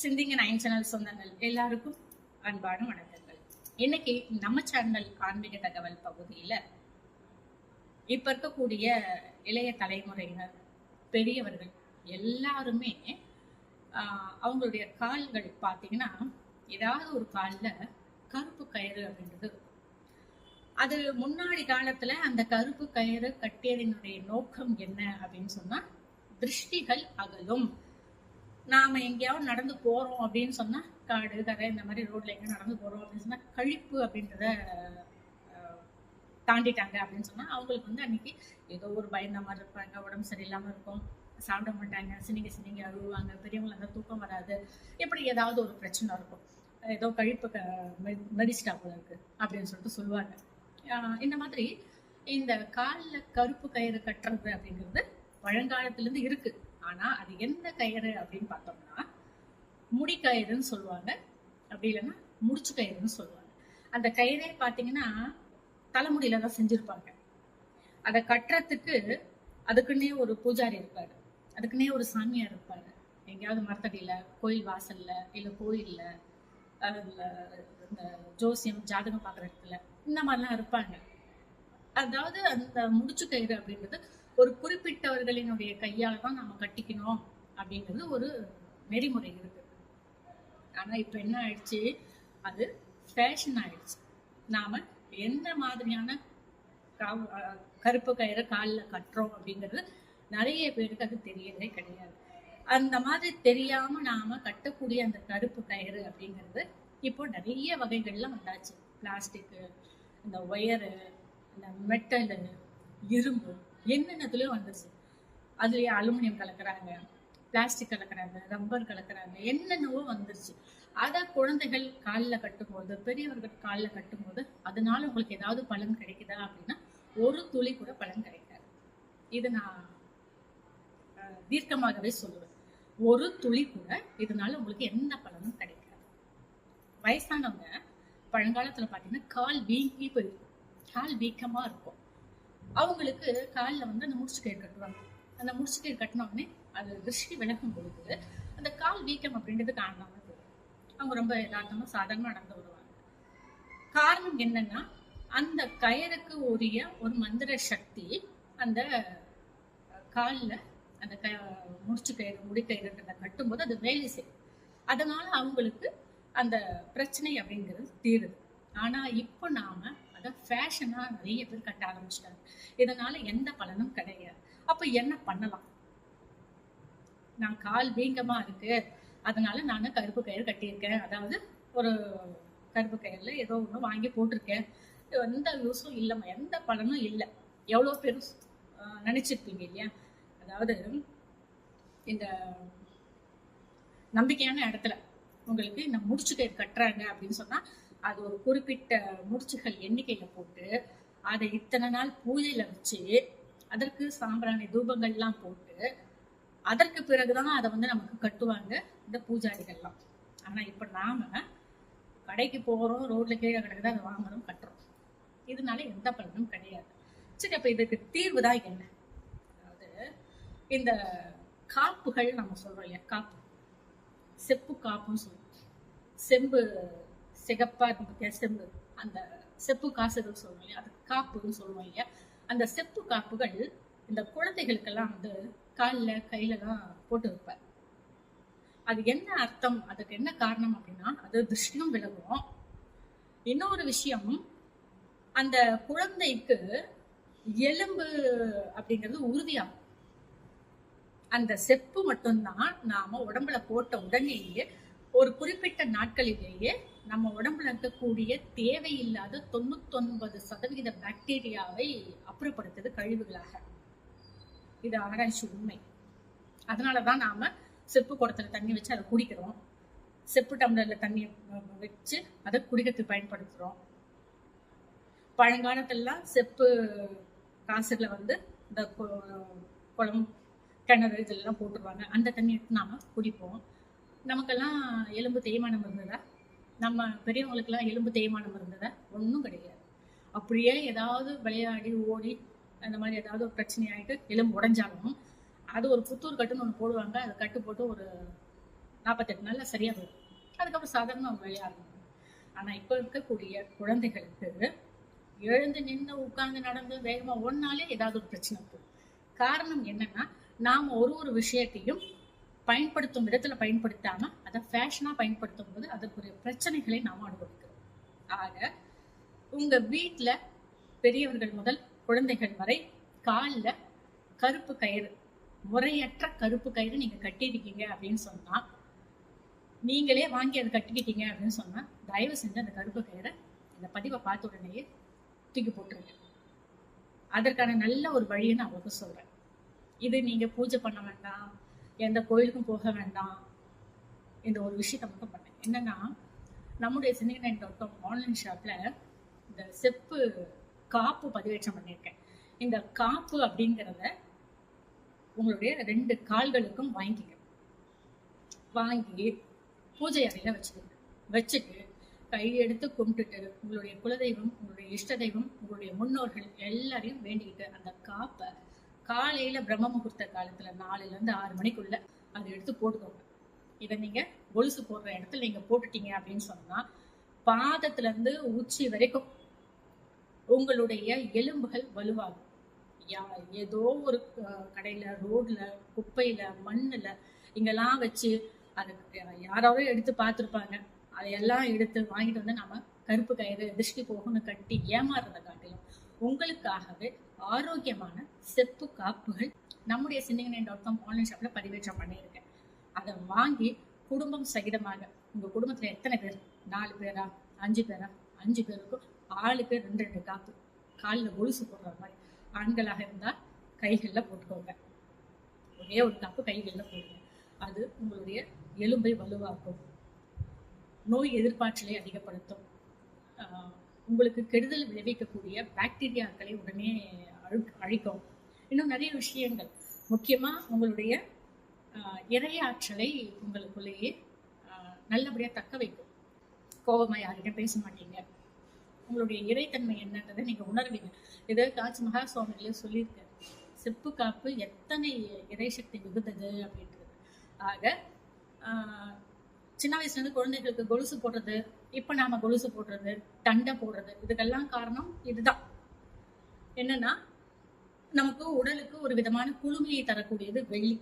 சிந்திங்க nine channel சொந்தங்கள் எல்லாருக்கும் அன்பான வணக்கங்கள். இன்னைக்கு நம்ம சேனல் ஆன்மீக தகவல் பகுதியில இப்ப இருக்கக்கூடிய இளைய தலைமுறையினர் பெரியவர்கள் எல்லாருமே ஆஹ், அவங்களுடைய கால்கள் பார்த்தீங்கன்னா ஏதாவது ஒரு காலில் கருப்பு கயிறு அப்படின்றது அது முன்னாடி காலத்துல அந்த கருப்பு கயிறு கட்டியதனுடைய நோக்கம் என்ன அப்படின்னு சொன்னா திருஷ்டிகள் அகலும். நாம எங்கேயாவது நடந்து போறோம் அப்படின்னு சொன்னா காடு கரை இந்த மாதிரி ரோட்ல எங்க நடந்து போறோம் அப்படின்னு சொன்னா கழிப்பு அப்படின்றத தாண்டிட்டாங்க அப்படின்னு சொன்னா அவங்களுக்கு வந்து அன்னைக்கு ஏதோ ஒரு பயந்த மாதிரி இருப்பாங்க உடம்பு சரியில்லாம இருக்கும் சாப்பிட மாட்டாங்க சினிங்க சினிங்க அழுவாங்க பெரியவங்க அந்த தூக்கம் வராது இப்படி ஏதாவது ஒரு பிரச்சனை இருக்கும். ஏதோ கழிப்பு மெடிசிட்டா போல இருக்கு அப்படின்னு சொல்லிட்டு சொல்லுவாங்க. இந்த மாதிரி இந்த காலில் கருப்பு கயிறு கட்டுறது அப்படிங்கிறது பழங்காலத்துலேருந்து இருக்குது ஆனா அது எந்த கயிறு அப்படின்னு பார்த்தோம்னா முடி கயிறுன்னு சொல்லுவாங்க. அப்படி இல்லைன்னா முடிச்சு கயிறுன்னு சொல்லுவாங்க. அந்த கயிறே பார்த்தீங்கன்னா தலைமுடியில தான் செஞ்சிருப்பாங்க. அதை கட்டுறதுக்கு அதுக்குன்னே ஒரு பூஜாரி இருப்பாரு. அதுக்குன்னே ஒரு சாமியார் இருப்பாரு. எங்கேயாவது மரத்தடியில கோயில் வாசல்ல இல்ல கோயில்ல அதுல இந்த ஜோசியம் ஜாதகம் பார்க்குற இடத்துல இந்த மாதிரிலாம் இருப்பாங்க. அதாவது அந்த முடிச்சு கயிறு அப்படின்றது ஒரு குறிப்பிட்டவர்களினுடைய கையால் தான் நம்ம கட்டிக்கணும் அப்படிங்கிறது ஒரு நெறிமுறை இருக்கு. ஆனா இப்ப என்ன ஆயிடுச்சு? அது ஃபேஷன் ஆயிடுச்சு. நாம எந்த மாதிரியான கருப்பு கயிறை காலில் கட்டுறோம் அப்படிங்கிறது நிறைய பேருக்கு அது தெரியவே கிடையாது. அந்த மாதிரி தெரியாம நாம கட்டக்கூடிய அந்த கருப்பு கயிறு அப்படிங்கிறது இப்போ நிறைய வகைகள்ல வந்தாச்சு. பிளாஸ்டிக்கு இந்த ஒயரு இந்த மெட்டலு இரும்பு என்னென்னதுலயும் வந்துருச்சு. அதுலயே அலுமினியம் கலக்குறாங்க பிளாஸ்டிக் கலக்குறாங்க ரப்பர் கலக்குறாங்க என்னென்னவோ வந்துருச்சு. அதை குழந்தைகள் காலில் கட்டும்போது பெரியவர்கள் காலில் கட்டும்போது அதனால உங்களுக்கு ஏதாவது பலன் கிடைக்குதா அப்படின்னா ஒரு துளி கூட பலன் கிடைக்காது. இது நான் தீர்க்கமாகவே சொல்லுவேன். ஒரு துளி கூட இதனால உங்களுக்கு எந்த பலனும் கிடைக்காது. வயசானவங்க பழங்காலத்துல பாத்தீங்கன்னா கால் வீங்கி போயிருக்கும். கால் வீக்கமா இருக்கும். அவங்களுக்கு காலில் வந்து அந்த முடிச்சு கயிறு கட்டுவாங்க. அந்த முடிச்சு கயிறு கட்டின உடனே அது திருஷ்டி விளக்கும் பொழுது அந்த கால் வீக்கம் அப்படின்றது காரணமாக போயிடும் அவங்க ரொம்ப யதார்த்தமா சாதாரணமாக நடந்து வருவாங்க. காரணம் என்னன்னா அந்த கயிறுக்கு உரிய ஒரு மந்திர சக்தி அந்த காலில் அந்த க முடிச்சு கயிறு முடி கயிறுன்றத கட்டும்போது அது வேலை செய்யும். அதனால அவங்களுக்கு அந்த பிரச்சனை அப்படிங்கிறது தீருது. ஆனா இப்போ நாம அதை ஃபேஷனாக நிறைய பேர் கட்ட ஆரம்பிச்சிட்டாங்க. இதனால எந்த பலனும் கிடையாது. அப்ப என்ன பண்ணலாம்? நான் கால் வீங்கமாக இருக்கு. அதனால நான் கருப்பு கயிறு கட்டியிருக்கேன். அதாவது ஒரு கருப்பு கயிறுல ஏதோ ஒன்று வாங்கி போட்டிருக்கேன். எந்த யூஸும் இல்லைம்மா எந்த பலனும் இல்லை. எவ்வளோ பேர் ஆஹ், நினைச்சிருப்பீங்க இல்லையா? அதாவது இந்த நம்பிக்கையான இடத்துல உங்களுக்கு இந்த முடிச்சு கயிறு கட்டுறாங்க அப்படின்னு சொன்னா அது ஒரு குறிப்பிட்ட முடிச்சுகள் எண்ணிக்கையில போட்டு அதை இத்தனை நாள் பூஜையில வச்சு அதற்கு சாம்பிராணி தூபங்கள்லாம் போட்டு அதற்கு பிறகுதான் அதை வந்து நமக்கு கட்டுவாங்க இந்த பூஜாரிகள்லாம். ஆனா இப்ப நாம கடைக்கு போகிறோம் ரோட்ல கீழே கிடக்குது அதை வாங்குறோம் கட்டுறோம். இதனால எந்த பலனும் கிடையாது. சரி அப்ப இதுக்கு தீர்வு தான் என்ன? அதாவது இந்த காப்புகள் நம்ம சொல்றோம் இல்லையா காப்பு. செப்பு காப்புன்னு சொல்லுவோம் செம்பு சிகப்பா இருக்கும். செம்பு அந்த செப்பு காசுகள் சொல்லுவோம் இல்லையா? அது காப்புன்னு சொல்லுவோம் இல்லையா? அந்த செப்பு காப்புகள் இந்த குழந்தைகளுக்கெல்லாம் வந்து காலில் கையிலலாம் போட்டு வைப்பார். அது என்ன அர்த்தம்? அதுக்கு என்ன காரணம் அப்படின்னா அது திருஷ்டியும் விலகும். இன்னொரு விஷயம் அந்த குழந்தைக்கு எலும்பு அப்படிங்கிறது உறுதியாகும். அந்த செப்பு மட்டும்தான் நாம உடம்புல போட்ட உடனேயே ஒரு குறிப்பிட்ட நாட்களிலேயே நம்ம உடம்புல இருக்கக்கூடிய தேவையில்லாத தொண்ணூத்தொன்பது சதவிகித பாக்டீரியாவை அப்புறப்படுத்துது கழிவுகளாக. இது ஆராய்ச்சி உண்மை. அதனாலதான் நாம செப்பு குடத்துல தண்ணி வச்சு அதை குடிக்கிறோம். செப்பு டம்ளர்ல தண்ணி வச்சு அதை குடிக்கிறதுக்கு பயன்படுத்துறோம். பழங்காலத்துலலாம் செப்பு காசுகளை வந்து இந்த கு- குளம் கிணறு இதெல்லாம் போட்டுருவாங்க. அந்த தண்ணி எடுத்து நாம குடிப்போம். நமக்கெல்லாம் எலும்பு தேய்மானம் இருந்ததா? நம்ம பெரியவங்களுக்கெல்லாம் எலும்பு தேய்மானம் இருந்ததா ஒன்றும் கிடையாது. அப்படியே ஏதாவது விளையாடி ஓடி அந்த மாதிரி ஏதாவது ஒரு பிரச்சனை ஆயிட்டு எலும்பு உடஞ்சாலும் அது ஒரு புத்தூர் கட்டுன்னு ஒன்று போடுவாங்க. அதை கட்டு போட்டு ஒரு நாற்பத்தெட்டு நாளில் சரியா போயிடும். அதுக்கப்புறம் சாதாரண அவங்க விளையாடணும். ஆனால் ஆனா இருக்கக்கூடிய குழந்தைகளுக்கு எழுந்து நின்று உட்கார்ந்து நடந்து வேகமாக ஒன்னாலே ஏதாவது ஒரு பிரச்சனை போகும் காரணம் என்னன்னா நாம ஒரு ஒரு விஷயத்தையும் பயன்படுத்தும் விதத்துல பயன்படுத்தாம அதை ஃபேஷனா பயன்படுத்தும் போது அதற்குரிய பிரச்சனைகளை நாம அனுபவிக்கிறோம். ஆக உங்க வீட்டுல பெரியவர்கள் முதல் குழந்தைகள் வரை காலில் கருப்பு கயிறு முறையற்ற கருப்பு கயிறு நீங்க கட்டியிருக்கீங்க அப்படின்னு சொன்னா நீங்களே வாங்கி அதை கட்டிக்கிட்டீங்க அப்படின்னு சொன்னா தயவு செஞ்சு அந்த கருப்பு கயிறை இந்த பதிவை பார்த்த உடனேயே தூக்கி போட்டுருங்க. அதற்கான நல்ல ஒரு வழியை நான் உங்களுக்கு சொல்றேன். இது நீங்க பூஜை பண்ண வேண்டாம் எந்த கோயிலுக்கும் போக வேண்டாம். இந்த ஒரு விஷயத்த மட்டும் பண்ணேன் என்னன்னா நம்முடைய சின்ன டாட் காம் ஆன்லைன் ஷாப்ல இந்த செப்பு காப்பு பதிவேற்றம் பண்ணியிருக்கேன். இந்த காப்பு அப்படிங்கிறத உங்களுடைய ரெண்டு கால்களுக்கும் வாங்கிக்க வாங்கி பூஜை அறையில வச்சுக்கோங்க. வச்சுட்டு கையெடுத்து கும்பிட்டுட்டு உங்களுடைய குலதெய்வம் உங்களுடைய இஷ்ட தெய்வம் உங்களுடைய முன்னோர்கள் எல்லாரையும் வேண்டிக்கிட்டு அந்த காப்பை காலையில பிரம்ம முகூர்த்த காலத்துல நாலுல இருந்து ஆறு மணிக்குள்ள அதை எடுத்து போட்டுக்கோங்க. இதை நீங்க கொலுசு போடுற இடத்துல நீங்க போட்டுட்டீங்க அப்படின்னு சொன்னா பாதத்துல இருந்து உச்சி வரைக்கும் உங்களுடைய எலும்புகள் வலுவாகும். யா ஏதோ ஒரு கடையில ரோட்ல குப்பையில மண்ணுல இங்கெல்லாம் வச்சு அதை யாராவது எடுத்து பார்த்துருப்பாங்க. அதையெல்லாம் எடுத்து வாங்கிட்டு வந்து நம்ம கருப்பு கயிறு திருஷ்டி போகும்னு கட்டி ஏமாறுறதை உங்களுக்காகவே ஆரோக்கியமான செப்பு காப்புகள் நம்முடைய சிந்திங்கனை டாட் காம் ஆன்லைன் ஷாப்பில் பதிவேற்றம் பண்ணியிருக்கேன். அதை வாங்கி குடும்பம் சகிதமாக உங்கள் குடும்பத்துல எத்தனை பேர்? நாலு பேரா? அஞ்சு பேரா? அஞ்சு பேருக்கும் ஆளுக்கு ரெண்டு ரெண்டு காப்பு. காலில் கொலுசு போடுற மாதிரி ஆண்களாக இருந்தால் கைகளில் போட்டுக்கோங்க. ஒரே ஒரு காப்பு கைகளில் போடுங்க. அது உங்களுடைய எலும்பை வலுவாக்கும். நோய் எதிர்ப்பாற்றலை அதிகப்படுத்தும். ஆஹ் உங்களுக்கு கெடுதல் விளைவிக்கக்கூடிய பாக்டீரியாக்களை உடனே அழு- அழிக்கும் இன்னும் நிறைய விஷயங்கள். முக்கியமாக உங்களுடைய ஆஹ் இரையாற்றலை உங்களுக்குள்ளேயே நல்லபடியாக தக்க வைக்கும். கோபமாக யார்கிட்ட பேச மாட்டீங்க. உங்களுடைய இறைத்தன்மை என்னன்றதை நீங்கள் உணர்வீங்க. இதை காட்சி மகா சுவாமிகளே சொல்லியிருக்காரு. செப்பு காப்பு எத்தனை இறை சக்தி மிகுந்தது? அப்படின்றது. ஆக சின்ன வயசுல இருந்து குழந்தைகளுக்கு கொலுசு போடுறது இப்ப நாம கொலுசு போடுறது தண்டை போடுறது இதுக்கெல்லாம் காரணம் இதுதான். என்னன்னா நமக்கு உடலுக்கு ஒரு விதமான குளுமையை தரக்கூடியது வெள்ளி.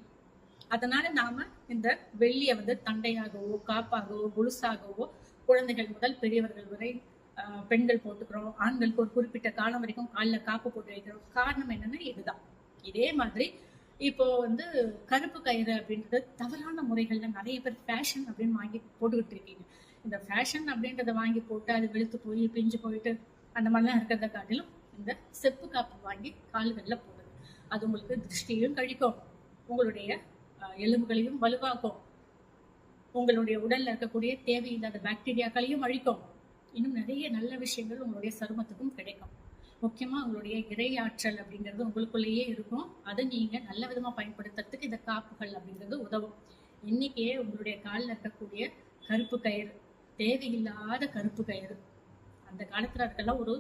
அதனால நாம இந்த வெள்ளியை வந்து தண்டையாகவோ காப்பாகவோ கொலுசாகவோ குழந்தைகள் முதல் பெரியவர்கள் வரை பெண்கள் போட்டுக்கிறோம் ஆண்களுக்கு ஒரு குறிப்பிட்ட காலம் வரைக்கும் காலில் காப்பு போட்டு வைக்கிறோம். காரணம் என்னன்னா இதுதான். இதே மாதிரி இப்போ வந்து கருப்பு கயிறு அப்படின்றது தவறான முறைகள்ல நிறைய பேர் ஃபேஷன் அப்படின்னு வாங்கி போட்டுக்கிட்டு இருக்கீங்க. இந்த ஃபேஷன் அப்படின்றத வாங்கி போட்டு அது வெளுத்து போய் பிஞ்சு போயிட்டு அந்த மாதிரிலாம் இருக்கிறத காட்டிலும் இந்த செப்பு காப்பு வாங்கி கால்களில் போடுது அது உங்களுக்கு திருஷ்டியும் கழிக்கும். உங்களுடைய எலும்புகளையும் வலுவாக்கும். உங்களுடைய உடல்ல இருக்கக்கூடிய தேவையில்லாத பாக்டீரியாக்களையும் அழிக்கும். இன்னும் நிறைய நல்ல விஷயங்கள் உங்களுடைய சருமத்துக்கும் கிடைக்கும். முக்கியமா உங்களுடைய இறையாற்றல் அப்படிங்கிறது உங்களுக்குள்ளேயே இருக்கும். அதை நீங்க நல்ல விதமா பயன்படுத்துறதுக்கு இந்த காப்புகள் அப்படிங்கிறது உதவும். இன்றைக்கே உங்களுடைய காலில் இருக்கக்கூடிய கருப்பு கயிறு தேவையில்லாத கருப்பு கயிறு. அந்த காலத்துல அதுக்கெல்லாம் ஒரு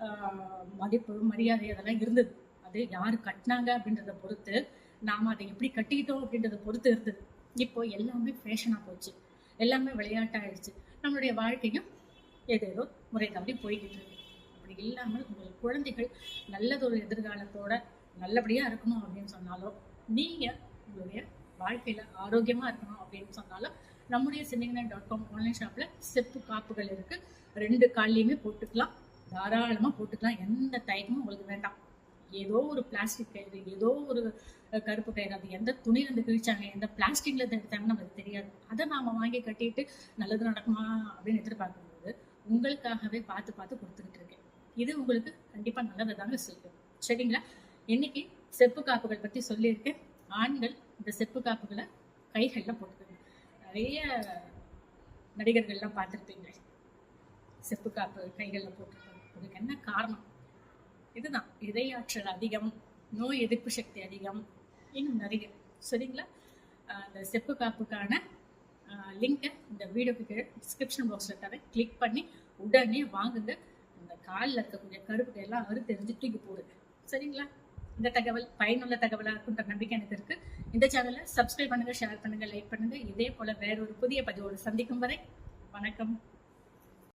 ஆஹ், மதிப்பு மரியாதை அதெல்லாம் இருந்தது. அது யாரு கட்டினாங்க அப்படின்றத பொறுத்து நாம அதை எப்படி கட்டிக்கிட்டோம் அப்படின்றத பொறுத்து இருந்தது. இப்போ எல்லாமே ஃபேஷனா போச்சு. எல்லாமே விளையாட்டாயிடுச்சு. நம்மளுடைய வாழ்க்கையும் ஏதேதோ முறை தவறி போய்கிட்டு இருக்கு. அப்படி இல்லாமல் உங்கள் குழந்தைகள் நல்லதொரு எதிர்காலத்தோட நல்லபடியாக இருக்கணும் அப்படின்னு சொன்னாலும் நீங்கள் உங்களுடைய வாழ்க்கையில் ஆரோக்கியமாக இருக்கணும் அப்படின்னு சொன்னாலும் நம்முடைய சின்னிங்கனா டாட் காம் ஆன்லைன் ஷாப்பில் செப்பு காப்புகள் இருக்குது ரெண்டு கால்லையுமே போட்டுக்கலாம். தாராளமாக போட்டுக்கலாம். எந்த தயக்கமும் உங்களுக்கு வேண்டாம். ஏதோ ஒரு பிளாஸ்டிக் கயிறு ஏதோ ஒரு கருப்பு கயிறு அது எந்த துணியிலேருந்து கிழிச்சாங்க எந்த பிளாஸ்டிக்ல இருந்து எடுத்தாங்கன்னு நமக்கு தெரியாது. அதை நாம வாங்கி கட்டிட்டு நல்லது நடக்குமா அப்படின்னு எதிர்பார்க்கும்போது உங்களுக்காகவே பார்த்து பார்த்து கொடுத்துக்கிட்டு இருக்கேன். இது உங்களுக்கு கண்டிப்பா நல்லதை தாங்க செய்யும் சரிங்களா? இன்னைக்கு செப்பு காப்புகள் பத்தி சொல்லியிருக்கேன் ஆண்கள் இந்த செப்பு காப்புகளை கைகள்ல போட்டுக்கோங்க. நிறைய நடிகர்கள்லாம் பார்த்துருப்பீங்க. செப்பு காப்பு கைகளில் போட்டிருப்பாங்க. அதுக்கு என்ன காரணம்? இதுதான். இரையாற்றல் அதிகம் நோய் எதிர்ப்பு சக்தி அதிகம் இன்னும் நிறைய. சரிங்களா? அந்த செப்பு காப்புக்கான லிங்கை இந்த வீடியோக்கு கீழே டிஸ்கிரிப்ஷன் பாக்ஸில் தரேன். கிளிக் பண்ணி உடனே வாங்குங்க. காலில் இருக்கக்கூடிய கருப்பு எல்லாம் அறுத்து எரிஞ்சு தூக்கி போடு. சரிங்களா? இந்த தகவல் பயனுள்ள தகவலா இருக்குன்ற நம்பிக்கை எனக்கு இருக்கு. இந்த சேனலை சப்ஸ்கிரைப் பண்ணுங்க ஷேர் பண்ணுங்க லைக் பண்ணுங்க. இதே போல வேற ஒரு புதிய பதிவோடு சந்திக்கும் வரை வணக்கம்.